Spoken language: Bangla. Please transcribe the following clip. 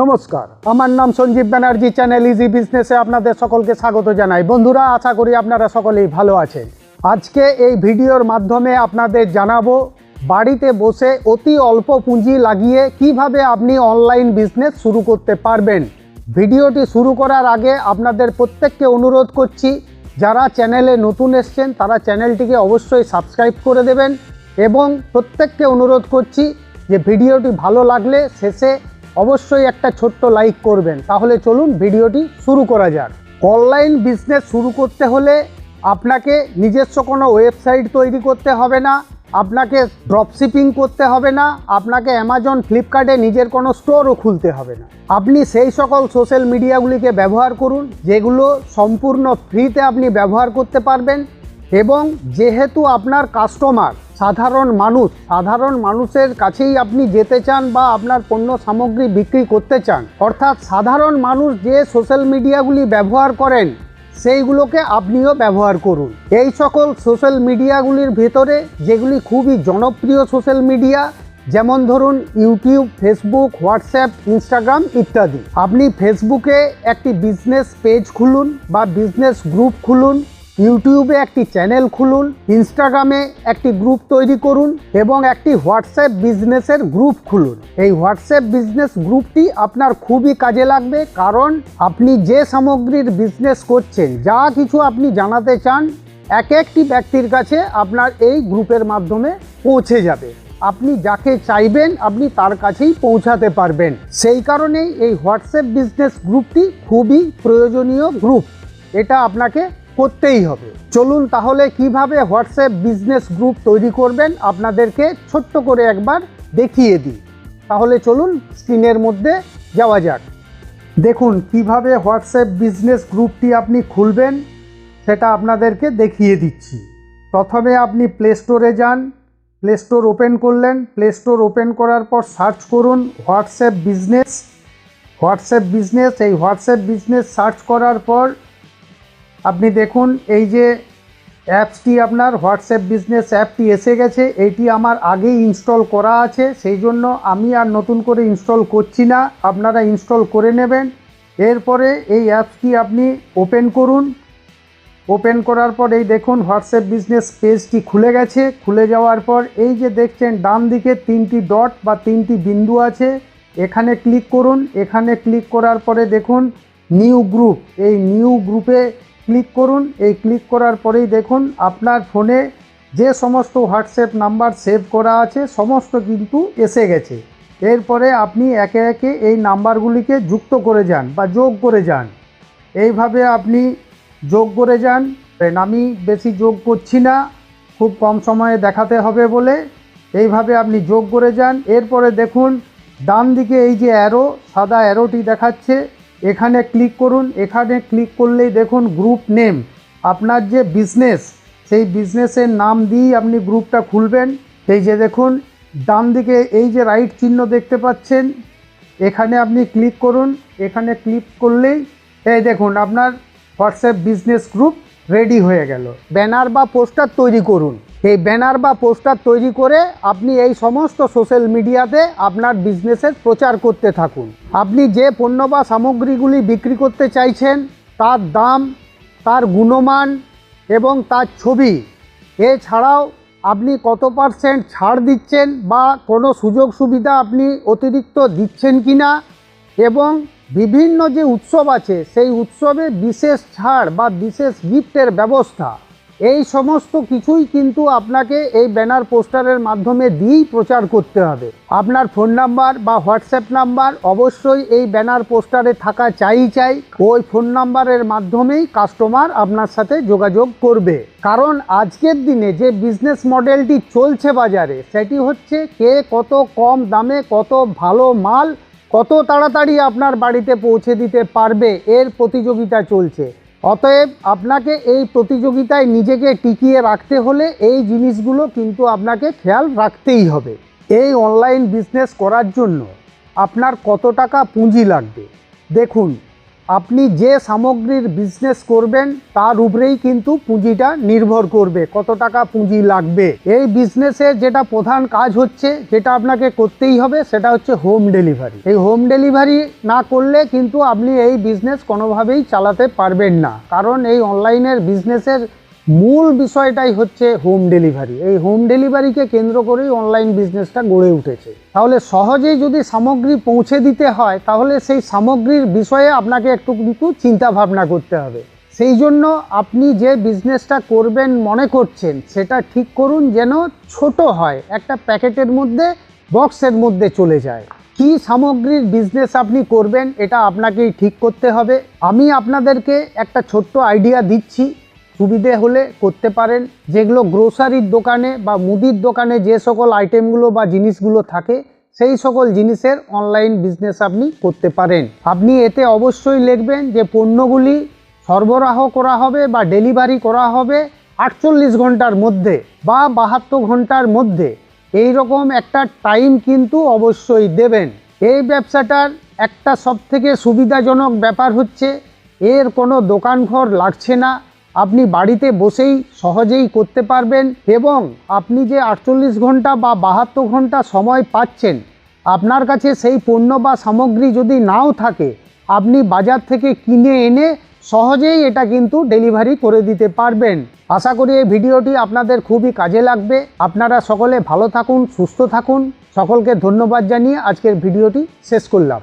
নমস্কার। আমার নাম সঞ্জীব ব্যানার্জি, চ্যানেল ইজি বিজনেসে আপনাদের সকলকে স্বাগত জানাই। বন্ধুরা, আশা করি আপনারা সকলেই ভালো আছেন। আজকে এই ভিডিওর মাধ্যমে আপনাদের জানাব, বাড়িতে বসে অতি অল্প পুঁজি লাগিয়ে কীভাবে আপনি অনলাইন বিজনেস শুরু করতে পারবেন। ভিডিওটি শুরু করার আগে আপনাদের প্রত্যেককে অনুরোধ করছি, যারা চ্যানেলে নতুন এসছেন, তারা চ্যানেলটিকে অবশ্যই সাবস্ক্রাইব করে দেবেন এবং প্রত্যেককে অনুরোধ করছি যে ভিডিওটি ভালো লাগলে শেষে অবশ্যই একটা ছোট্ট লাইক করবেন। তাহলে চলুন ভিডিওটি শুরু করা যাক। অনলাইন বিজনেস শুরু করতে হলে আপনাকে নিজস্ব কোনো ওয়েবসাইট তৈরি করতে হবে না, আপনাকে ড্রপশিপিং করতে হবে না, আপনাকে অ্যামাজন ফ্লিপকার্টে নিজের কোনো স্টোরও খুলতে হবে না। আপনি সেই সকল সোশ্যাল মিডিয়াগুলিকে ব্যবহার করুন, যেগুলো সম্পূর্ণ ফ্রিতে আপনি ব্যবহার করতে পারবেন এবং যেহেতু আপনার কাস্টমার সাধারণ মানুষ, সাধারণ মানুষের কাছেই আপনি যেতে চান বা আপনার পণ্য সামগ্রী বিক্রি করতে চান। অর্থাৎ সাধারণ মানুষ যে সোশ্যাল মিডিয়াগুলি ব্যবহার করেন, সেইগুলোকে আপনিও ব্যবহার করুন। এই সকল সোশ্যাল মিডিয়াগুলির ভেতরে যেগুলি খুবই জনপ্রিয় সোশ্যাল মিডিয়া, যেমন ধরুন ইউটিউব, ফেসবুক, হোয়াটসঅ্যাপ, ইনস্টাগ্রাম ইত্যাদি। আপনি ফেসবুকে একটি বিজনেস পেজ খুলুন বা বিজনেস গ্রুপ খুলুন। ইউটিউবে একটি চ্যানেল খুলুন, ইনস্টাগ্রামে একটি গ্রুপ তৈরি করুন এবং একটি হোয়াটসঅ্যাপ বিজনেসের গ্রুপ খুলুন। এই হোয়াটসঅ্যাপ বিজনেস গ্রুপটি আপনার খুবই কাজে লাগবে কারণ আপনি যে সামগ্রীর বিজনেস করছেন, যা কিছু আপনি জানাতে চান, এক একটি ব্যক্তির কাছে আপনার এই গ্রুপের মাধ্যমে পৌঁছে যাবে। আপনি যাকে চাইবেন, আপনি তার কাছেই পৌঁছাতে পারবেন। সেই কারণেই এই হোয়াটসঅ্যাপ বিজনেস গ্রুপটি খুবই প্রয়োজনীয় গ্রুপ। এটা আপনাকে করতেই হবে। চলুন তাহলে কীভাবে হোয়াটসঅ্যাপ বিজনেস গ্রুপ তৈরি করবেন আপনাদেরকে ছোট্ট করে একবার দেখিয়ে দিই। তাহলে চলুন স্ক্রিনের মধ্যে যাওয়া যাক। দেখুন, কীভাবে হোয়াটসঅ্যাপ বিজনেস গ্রুপটি আপনি খুলবেন সেটা আপনাদেরকে দেখিয়ে দিচ্ছি। প্রথমে আপনি প্লে স্টোরে যান। প্লে স্টোর ওপেন করলেন। প্লে স্টোর ওপেন করার পর সার্চ করুন হোয়াটসঅ্যাপ বিজনেস। হোয়াটসঅ্যাপ বিজনেস, এই হোয়াটসঅ্যাপ বিজনেস সার্চ করার পর আপনি দেখুন, এই যে অ্যাপসটি আপনার হোয়াটসঅ্যাপ বিজনেস অ্যাপটি এসে গেছে এইটি আমার আগেই ইনস্টল করা আছে, সেই জন্য আমি আর নতুন করে ইনস্টল করছি না, আপনারা ইনস্টল করে নেবেন। এরপরে এই অ্যাপসটি আপনি ওপেন করুন। ওপেন করার পর এই দেখুন, হোয়াটসঅ্যাপ বিজনেস পেজটি খুলে গেছে, খুলে যাওয়ার পর এই যে দেখছেন, ডান দিকে তিনটি ডট বা তিনটি বিন্দু আছে, এখানে ক্লিক করুন। এখানে ক্লিক করার পরে দেখুন, নিউ গ্রুপ, এই নিউ গ্রুপে ক্লিক করুন। এই ক্লিক করার পরেই দেখুন, আপনার ফোনে যে সমস্ত হোয়াটসঅ্যাপ নাম্বার সেভ করা আছে, সমস্ত কিন্তু এসে গেছে। এরপরে আপনি একে একে এই নাম্বারগুলিকে যুক্ত করে যান বা যোগ করে যান। এইভাবে আপনি যোগ করে যান। আমি বেশি যোগ করছি না, খুব কম সময়ে দেখাতে হবে বলে। এইভাবে আপনি যোগ করে যান। এরপরে দেখুন ডান দিকে এই যে অ্যারো সাদা অ্যারোটি দেখাচ্ছে। এখানে ক্লিক করুন, এখানে ক্লিক করলেই দেখুন গ্রুপ নেম আপনার যে বিজনেস সেই বিজনেসের নাম দিয়েই আপনি গ্রুপটা খুলবেন। এই যে দেখুন, ডান দিকে এই যে রাইট চিহ্ন দেখতে পাচ্ছেন, এখানে আপনি ক্লিক করুন। এখানে ক্লিক করলেই এই দেখুন, আপনার হোয়াটসঅ্যাপ বিজনেস গ্রুপ রেডি হয়ে গেল। ব্যানার বা পোস্টার তৈরি করুন। এই ব্যানার বা পোস্টার তৈরি করে আপনি এই সমস্ত সোশ্যাল মিডিয়াতে আপনার বিজনেসের প্রচার করতে থাকুন। আপনি যে পণ্য বা সামগ্রীগুলি বিক্রি করতে চাইছেন, তার দাম, তার গুণমান এবং তার ছবি, এছাড়াও আপনি কত পার্সেন্ট ছাড় দিচ্ছেন বা কোনো সুযোগ সুবিধা আপনি অতিরিক্ত দিচ্ছেন কি না এবং বিভিন্ন যে উৎসব আছে, সেই উৎসবে বিশেষ ছাড় বা বিশেষ গিফটের ব্যবস্থা এই সমস্ত কিছুই কিন্তু আপনাকে এই ব্যানার পোস্টারের মাধ্যমে দিয়েই প্রচার করতে হবে। আপনার ফোন নাম্বার বা হোয়াটসঅ্যাপ নাম্বার অবশ্যই এই ব্যানার পোস্টারে থাকা চাই চাই, ওই ফোন নাম্বারের মাধ্যমেই কাস্টমার আপনার সাথে যোগাযোগ করবে। কারণ আজকের দিনে যে বিজনেস মডেলটি চলছে বাজারে, সেটি হচ্ছে কে কত কম দামে কত ভালো মাল, কত তাড়াতাড়ি আপনার বাড়িতে পৌঁছে দিতে পারবে, এর প্রতিযোগিতা চলছে। অতএব আপনাকে এই প্রতিযোগিতায় নিজেকে টিকিয়ে রাখতে হলে এই জিনিসগুলো কিন্তু আপনাকে খেয়াল রাখতেই হবে। এই অনলাইন বিজনেস করার জন্য আপনার কত টাকা পুঁজি লাগবে? দেখুন আপনি যে সামগ্রীর বিজনেস করবেন, তার উপরেই কিন্তু পুঁজিটা নির্ভর করবে, কত টাকা পুঁজি লাগবে। এই বিজনেসে যেটা প্রধান কাজ হচ্ছে, যেটা আপনাকে করতেই হবে, সেটা হচ্ছে হোম ডেলিভারি এই হোম ডেলিভারি না করলে কিন্তু আপনি এই বিজনেস কোনোভাবেই চালাতে পারবেন না। কারণ এই অনলাইনের বিজনেসের মূল বিষয়টাই হচ্ছে হোম ডেলিভারি এই হোম ডেলিভারিকে কেন্দ্র করেই অনলাইন বিজনেসটা গড়ে উঠেছে। তাহলে সহজেই যদি সামগ্রী পৌঁছে দিতে হয়, তাহলে সেই সামগ্রীর বিষয়ে আপনাকে একটু কিন্তু চিন্তা ভাবনা করতে হবে। সেই জন্য আপনি যে বিজনেসটা করবেন মনে করছেন, সেটা ঠিক করুন যেন ছোট হয়, একটা প্যাকেটের মধ্যে, বক্সের মধ্যে চলে যায়। কি সামগ্রীর বিজনেস আপনি করবেন, এটা আপনাকেই ঠিক করতে হবে। আমি আপনাদেরকে একটা ছোট্ট আইডিয়া দিচ্ছি। সুবিধে হলে করতে পারেন। যেগুলো গ্রোসারির দোকানে বা মুদির দোকানে যে সকল আইটেমগুলো বা জিনিসগুলো থাকে, সেই সকল জিনিসের অনলাইন বিজনেস আপনি করতে পারেন। আপনি এতে অবশ্যই লিখবেন যে পণ্যগুলি সরবরাহ করা হবে বা ডেলিভারি করা হবে আটচল্লিশ ঘণ্টার মধ্যে বা বাহাত্তর ঘণ্টার মধ্যে। এই রকম একটা টাইম কিন্তু অবশ্যই দেবেন। এই ব্যবসাটার একটা সবথেকে সুবিধাজনক ব্যাপার হচ্ছে, এর কোনো দোকানঘর লাগছে না। আপনি বাড়িতে বসেই সহজেই করতে পারবেন এবং আপনি যে আটচল্লিশ ঘণ্টা বা বাহাত্তর ঘণ্টা সময় পাচ্ছেন, আপনার কাছে সেই পণ্য বা সামগ্রী যদি নাও থাকে, আপনি বাজার থেকে কিনে এনে সহজেই এটা কিন্তু ডেলিভারি করে দিতে পারবেন। আশা করি এই ভিডিওটি আপনাদের খুবই কাজে লাগবে। আপনারা সকলে ভালো থাকুন, সুস্থ থাকুন। সকলকে ধন্যবাদ জানিয়ে আজকের ভিডিওটি শেষ করলাম।